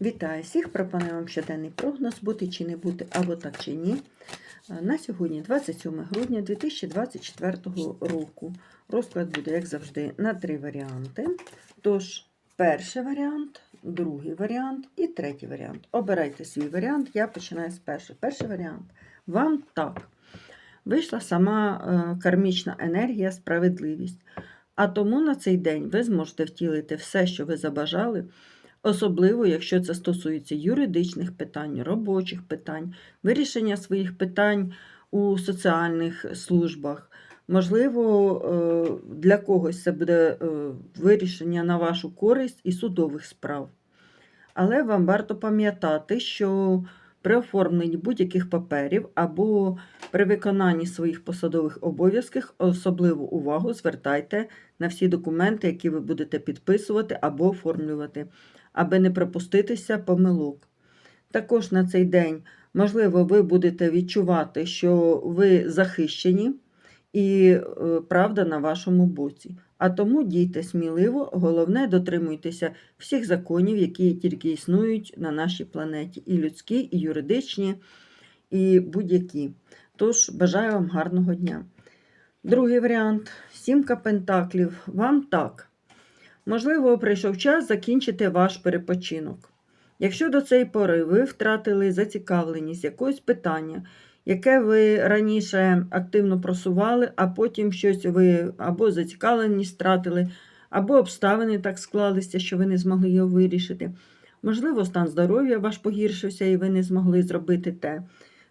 Вітаю всіх! Пропоную вам щоденний прогноз, бути чи не бути, або так чи ні. На сьогодні, 27 грудня 2024 року. Розклад буде, як завжди, на три варіанти. Тож, перший варіант, другий варіант і третій варіант. Обирайте свій варіант, я починаю з першого. Перший варіант. Вам так. Вийшла сама е, кармічна енергія, справедливість. А тому на цей день ви зможете втілити все, що ви забажали. Особливо, якщо це стосується юридичних питань, робочих питань, вирішення своїх питань у соціальних службах. Можливо, е, для когось це буде е, вирішення на вашу користь і судових справ. Але вам варто пам'ятати, що при оформленні будь-яких паперів або при виконанні своїх посадових обов'язків особливу увагу звертайте на всі документи, які ви будете підписувати або оформлювати аби не припуститися помилок. Також на цей день, можливо, ви будете відчувати, що ви захищені і е, правда на вашому боці. А тому дійте сміливо, головне дотримуйтеся всіх законів, які тільки існують на нашій планеті, і людські, і юридичні, і будь-які. Тож, бажаю вам гарного дня. Другий варіант сімка пентаклів. Вам так. Можливо, прийшов час закінчити ваш перепочинок. Якщо до цієї пори ви втратили зацікавленість якогось питання, яке ви раніше активно просували, а потім щось ви або зацікавленість втратили, або обставини так склалися, що ви не змогли його вирішити. Можливо, стан здоров'я ваш погіршився і ви не змогли зробити те,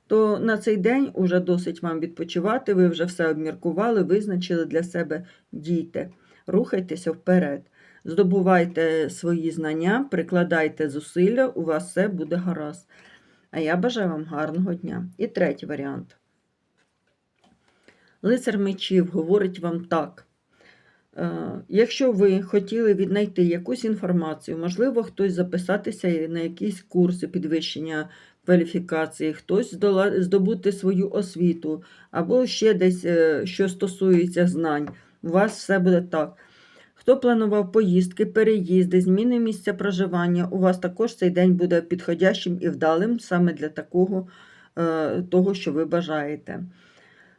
то на цей день уже досить вам відпочивати, ви вже все обміркували, визначили для себе дійте, рухайтеся вперед. Здобувайте свої знання, прикладайте зусилля, у вас все буде гаразд. А я бажаю вам гарного дня. І третій варіант. Лицар мечів говорить вам так. Е, якщо ви хотіли віднайти якусь інформацію, можливо, хтось записатися на якісь курси підвищення кваліфікації, хтось здобути свою освіту, або ще десь, е, що стосується знань, у вас все буде так. Хто планував поїздки, переїзди, зміни місця проживання, у вас також цей день буде підходящим і вдалим саме для такого, е, того, що ви бажаєте.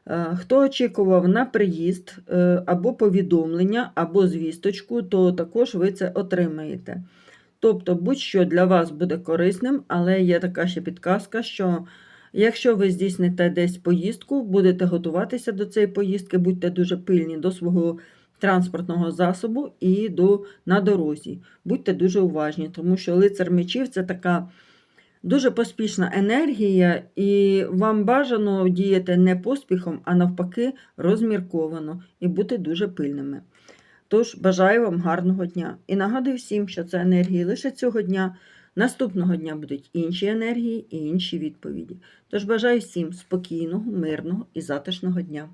Е, хто очікував на приїзд е, або повідомлення, або звісточку, то також ви це отримаєте. Тобто, будь-що для вас буде корисним, але є така ще підказка, що якщо ви здійсните десь поїздку, будете готуватися до цієї поїздки, будьте дуже пильні до свого транспортного засобу і до, на дорозі. Будьте дуже уважні, тому що лицар мечів це така дуже поспішна енергія, і вам бажано діяти не поспіхом, а навпаки, розмірковано і бути дуже пильними. Тож, бажаю вам гарного дня. І нагадую всім, що це енергії лише цього дня. Наступного дня будуть інші енергії і інші відповіді. Тож бажаю всім спокійного, мирного і затишного дня.